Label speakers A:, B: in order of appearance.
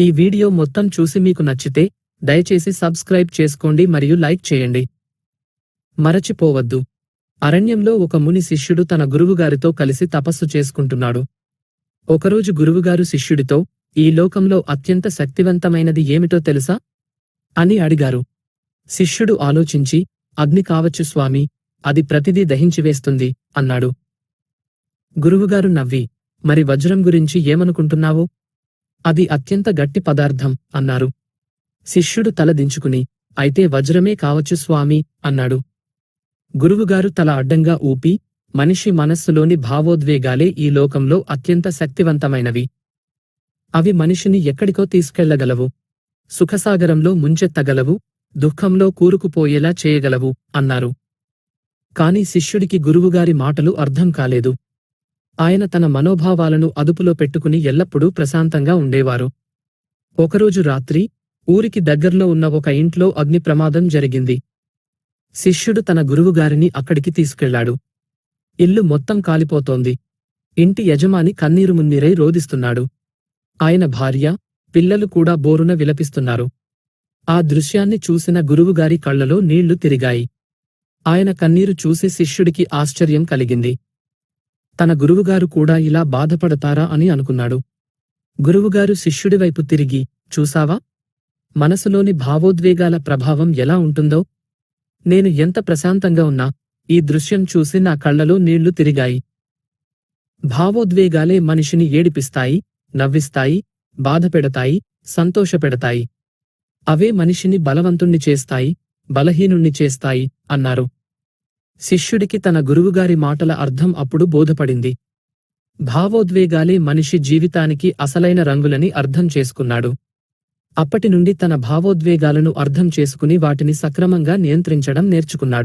A: ఈ వీడియో మొత్తం చూసి మీకు నచ్చితే దయచేసి సబ్స్క్రైబ్ చేసుకోండి మరియు లైక్ చేయండి. మరచిపోవద్దు. అరణ్యంలో ఒక ముని శిష్యుడు తన గురువుగారితో కలిసి తపస్సు చేసుకుంటున్నాడు. ఒకరోజు గురువుగారు శిష్యుడితో ఈ లోకంలో అత్యంత శక్తివంతమైనది ఏమిటో తెలుసా? అని అడిగారు. శిష్యుడు ఆలోచించి అగ్ని కావచ్చు స్వామి అది ప్రతిదీ దహించివేస్తుంది అన్నాడు. గురువుగారు నవ్వి మరి వజ్రం గురించి ఏమనుకుంటున్నావు? అది అత్యంత గట్టి పదార్థం అన్నారు. శిష్యుడు తల దించుకుని అయితే వజ్రమే కావచ్చు స్వామి అన్నాడు. గురువుగారు తల అడ్డంగా ఊపి మనిషి మనస్సులోని భావోద్వేగాలే ఈ లోకంలో అత్యంత శక్తివంతమైనవి. అవి మనిషిని ఎక్కడికో తీసుకెళ్ళగలవు. సుఖసాగరంలో ముంచెత్తగలవు. దుఃఖంలో కూరుకుపోయేలా చేయగలవు అన్నారు. కాని శిష్యుడికి గురువుగారి మాటలు అర్థం కాలేదు. ఆయన తన మనోభావాలను అదుపులో పెట్టుకుని ఎల్లప్పుడూ ప్రశాంతంగా ఉండేవారు. ఒకరోజు రాత్రి ఊరికి దగ్గర్లో ఉన్న ఒక ఇంట్లో అగ్ని ప్రమాదం జరిగింది. శిష్యుడు తన గురువుగారిని అక్కడికి తీసుకెళ్ళాడు. ఇల్లు మొత్తం కాలిపోతోంది. ఇంటి యజమాని కన్నీరు మున్నీరై రోదిస్తున్నాడు ఆయన భార్య పిల్లలు కూడా బోరున విలపిస్తున్నారు. ఆ దృశ్యాన్ని చూసిన గురువుగారి కళ్ళలో నీళ్ళు తిరిగాయి. ఆయన కన్నీరు చూసి శిష్యుడికి ఆశ్చర్యం కలిగింది. తన గురువుగారు కూడా ఇలా బాధపడతారా అని అనుకున్నాడు. గురువుగారు శిష్యుడివైపు తిరిగి చూసావా? మనసులోని భావోద్వేగాల ప్రభావం ఎలా ఉంటుందో? నేను ఎంత ప్రశాంతంగా ఉన్నా ఈ దృశ్యం చూసి నా కళ్ళలో నీళ్ళు తిరిగాయి. భావోద్వేగాలే మనిషిని ఏడిపిస్తాయి నవ్విస్తాయి బాధపెడతాయి సంతోషపెడతాయి. అవే మనిషిని బలవంతుణ్ణి చేస్తాయి బలహీనుణ్ణి చేస్తాయి అన్నారు. శిష్యుడికి తన గురువుగారి మాటల అర్థం అప్పుడు బోధపడింది. భావోద్వేగాలే మనిషి జీవితానికి అసలైన రంగులని అర్థం చేసుకున్నాడు. అప్పటి నుండి తన భావోద్వేగాలను అర్థం చేసుకుని వాటిని సక్రమంగా నియంత్రించడం నేర్చుకున్నాడు.